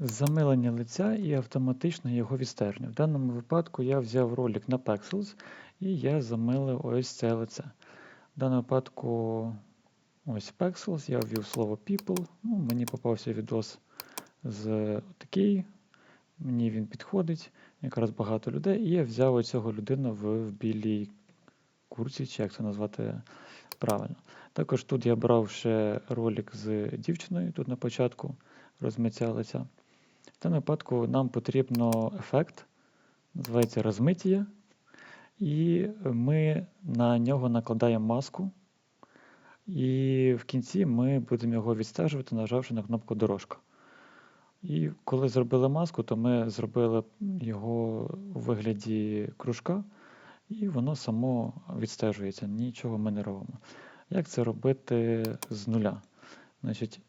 замилення лиця і автоматичне його відстеження. В даному випадку я взяв ролик на Pexels і я замилив ось це лице. В даному випадку ось Pexels, я ввів слово people. Ну, мені попався відос з такий. Мені він підходить, якраз багато людей, і я взяв оцього людину в, в білій курці, чи як це назвати правильно. Також тут я брав ще ролик з дівчиною тут на початку розмиття лиця. В даному випадку нам потрібно ефект, називається розмиття, і ми на нього накладаємо маску. І в кінці ми будемо його відстежувати, нажавши на кнопку дорожка. І коли зробили маску, то ми зробили його у вигляді кружка, і воно само відстежується, нічого ми не робимо. Як це робити з нуля? Значить,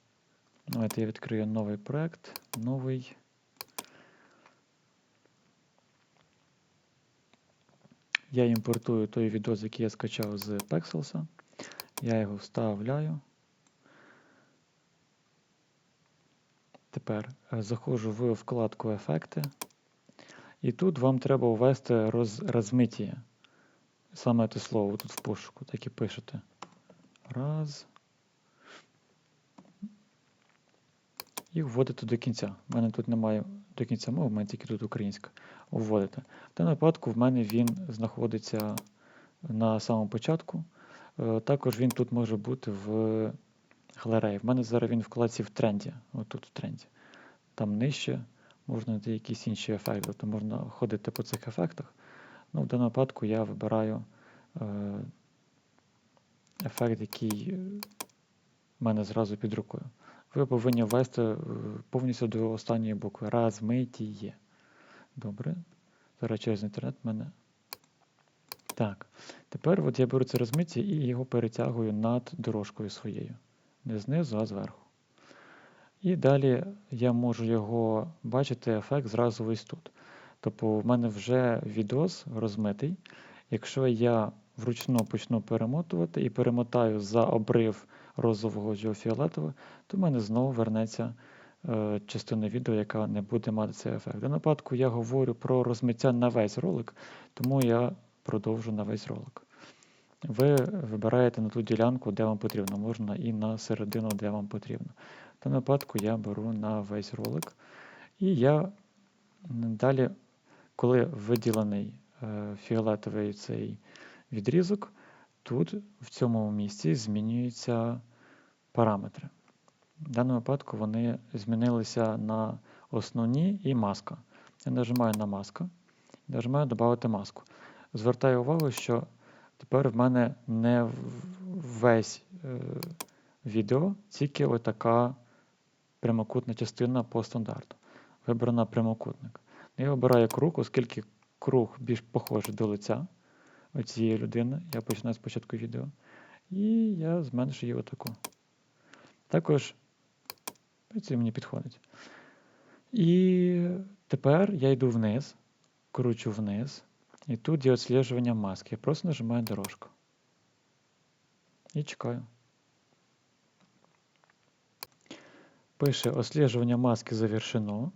Давайте я відкрию новий проект, новий. Я імпортую той відос, який я скачав з Pexels. Я його вставляю. Тепер е, заходжу в вкладку Ефекти. І тут вам треба ввести роз, розмиття. Саме те слово тут в пошуку, так і пишете. Раз. І вводите до кінця. У мене тут немає до кінця мови, в мене тільки тут українська. Вводите. В даному випадку в мене він знаходиться на самому початку. Е, також він тут може бути в галереї. В мене зараз він в вкладці в тренді. Отут в тренді. Там нижче можна знайти якісь інші ефекти. Тобто можна ходити по цих ефектах. Ну, В даному випадку я вибираю е, ефект, який в мене зразу під рукою. Ви повинні ввести е, повністю до останньої букви. Розмитіє. Добре. Зараз через інтернет в мене. Так. Тепер от я беру це розмиття і його перетягую над дорожкою своєю. Не знизу, а зверху. І далі я можу його бачити ефект зразу ось тут. Тобто в мене вже відос розмитий. Якщо я вручну почну перемотувати і перемотаю за обрив розового чи фіолетового, то в мене знову вернеться е, частина відео, яка не буде мати цей ефект. Даному випадку я говорю про розмиття на весь ролик, тому я продовжу на весь ролик. Ви вибираєте на ту ділянку, де вам потрібно, можна і на середину, де вам потрібно. В випадку я беру на весь ролик. І я далі, коли виділений е, фіолетовий цей відрізок, тут в цьому місці змінюються параметри. В даному випадку вони змінилися на основні і маска. Я нажимаю на маска і нажимаю Додати маску. Звертаю увагу, що тепер в мене не весь е, відео, тільки отака прямокутна частина по стандарту. Вибрана прямокутник. Я обираю круг, оскільки круг більш похожий до лиця цієї людини. Я починаю спочатку відео. І я зменшую отаку. Також це мені підходить. І тепер я йду вниз, кручу вниз. І тут є відслежування маски. Я просто нажимаю дорожку. І чекаю. Пише «Отслежування маски завершено.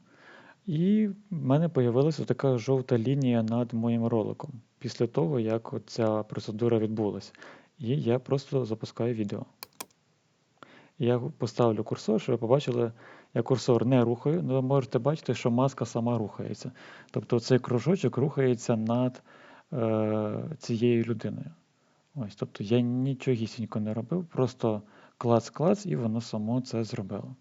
І в мене з'явилася така жовта лінія над моїм роликом після того, як ця процедура відбулася. І я просто запускаю відео. Я поставлю курсор, щоб ви побачили, я курсор не рухаю, але ви можете бачити, що маска сама рухається. Тобто цей кружочок рухається над е, цією людиною. Ось, Тобто я нічогісінько не робив, просто клац-клац, і воно само це зробило.